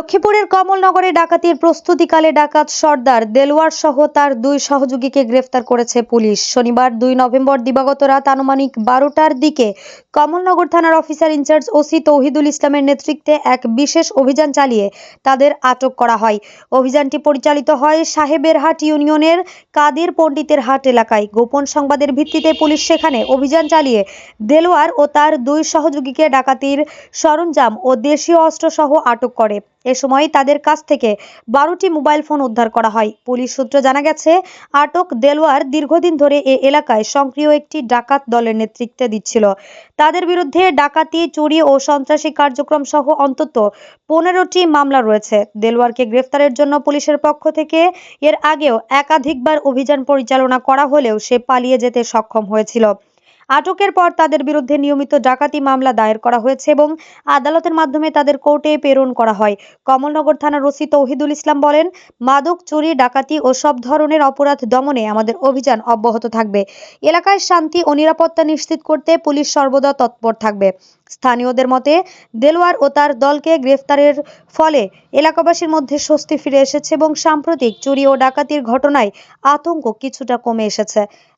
লক্ষ্মীপুরের কমলনগরে ডাকাতির প্রস্তুতিকালে ডাকাত সর্দার দেলোয়ার সহ তার দুই সহযোগীকে গ্রেফতার করেছে পুলিশ। শনিবার দুই নভেম্বর দিবাগত রাত আনুমানিক বারোটার দিকে কমলনগর থানার অফিসার ইনচার্জ ওসি তৌহিদুল ইসলামের নেতৃত্বে এক বিশেষ অভিযান চালিয়ে তাদের আটক করা হয়। অভিযানটি পরিচালিত হয় সাহেবেরহাট ইউনিয়নের কাদের পণ্ডিতের হাট এলাকায়। গোপন সংবাদের ভিত্তিতে পুলিশ সেখানে অভিযান চালিয়ে দেলোয়ার ও তার দুই সহযোগীকে ডাকাতির সরঞ্জাম ও দেশীয় অস্ত্রসহ আটক করে। এ সময় তাদের কাছ থেকে বারোটি মোবাইল ফোন উদ্ধার করা হয়। পুলিশ সূত্রে জানা গেছে, আটক দেলোয়ার দীর্ঘদিন ধরে এ এলাকায় সক্রিয় একটি ডাকাত দলের নেতৃত্বে দিচ্ছিল। তাদের বিরুদ্ধে ডাকাতি, চুরি ও সন্ত্রাসী কার্যক্রম সহ অন্তত পনেরোটি মামলা রয়েছে। দেলোয়ারকে গ্রেফতারের জন্য পুলিশের পক্ষ থেকে এর আগেও একাধিকবার অভিযান পরিচালনা করা হলেও সে পালিয়ে যেতে সক্ষম হয়েছিল। আটকের পর তাদের বিরুদ্ধে নিয়মিত ডাকাতি মামলা দায়ের করা হয়েছে এবং আদালতের মাধ্যমে তাদের কোর্টে প্রেরণ করা হয়। কমলনগর থানার ওসি তৌহিদুল ইসলাম বলেন, মাদক, চুরি, ডাকাতি ও সব ধরনের অপরাধ দমনে আমাদের অভিযান অব্যাহত থাকবে। এলাকায় শান্তি ও নিরাপত্তা নিশ্চিত করতে পুলিশ সর্বদা তৎপর থাকবে। স্থানীয়দের মতে, দেলোয়ার ও তার দলকে গ্রেফতারের ফলে এলাকাবাসীর মধ্যে স্বস্তি ফিরে এসেছে এবং সাম্প্রতিক চুরি ও ডাকাতির ঘটনায় আতঙ্ক কিছুটা কমে এসেছে।